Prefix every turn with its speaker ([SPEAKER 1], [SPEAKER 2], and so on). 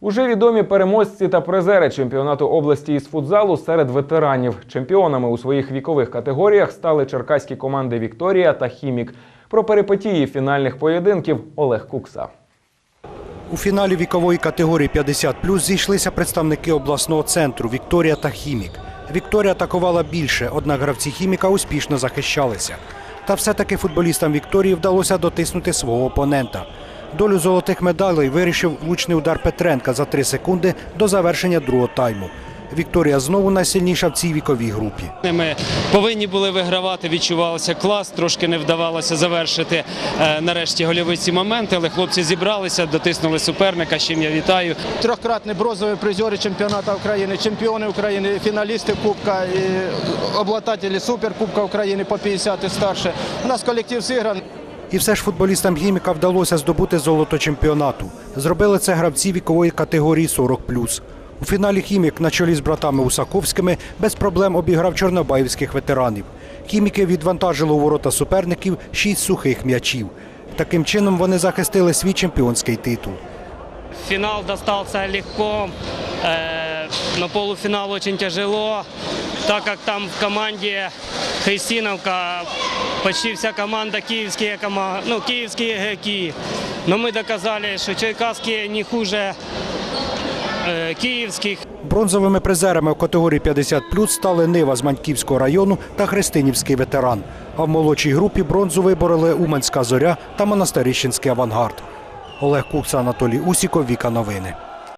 [SPEAKER 1] Уже відомі переможці та призери чемпіонату області із футзалу серед ветеранів. Чемпіонами у своїх вікових категоріях стали черкаські команди Вікторія та Хімік. Про перипетії фінальних поєдинків Олег Кукса.
[SPEAKER 2] У фіналі вікової категорії 50+, зійшлися представники обласного центру Вікторія та Хімік. Вікторія атакувала більше, однак гравці Хіміка успішно захищалися. Та все-таки футболістам Вікторії вдалося дотиснути свого опонента. Долю золотих медалей вирішив влучний удар Петренка за 3 секунди до завершення другого тайму. Вікторія знову найсильніша в цій віковій групі.
[SPEAKER 3] Ми повинні були вигравати, відчувався клас, трошки не вдавалося завершити е, нарешті гольові ці моменти, але хлопці зібралися, дотиснули суперника, з чим я вітаю.
[SPEAKER 4] Трьохкратні бронзові призери чемпіонату України, чемпіони України, фіналісти Кубка, і обладателі Суперкубка України по 50 і старше. У нас колектив зігран.
[SPEAKER 2] І все ж футболістам Хіміка вдалося здобути золото чемпіонату. Зробили це гравці вікової категорії 40+. У фіналі Хімік на чолі з братами Усаковськими без проблем обіграв чорнобаївських ветеранів. Хіміки відвантажили у ворота суперників шість сухих м'ячів. Таким чином вони захистили свій чемпіонський титул.
[SPEAKER 5] Финал достался легко, э, но полуфинал очень тяжело, так как там в команде Христиновка почти вся команда кома- ну, киевские игроки. Но мы доказали, что черкасские не хуже э, киевских.
[SPEAKER 2] Бронзовими призерами в категорії 50+, стали Нива з Маньківського району та Христинівський ветеран. А в молодшій групі бронзу вибороли Уманська зоря та Монастирищенський авангард. Олег Кукса, Анатолій Усіков, Віка Новини.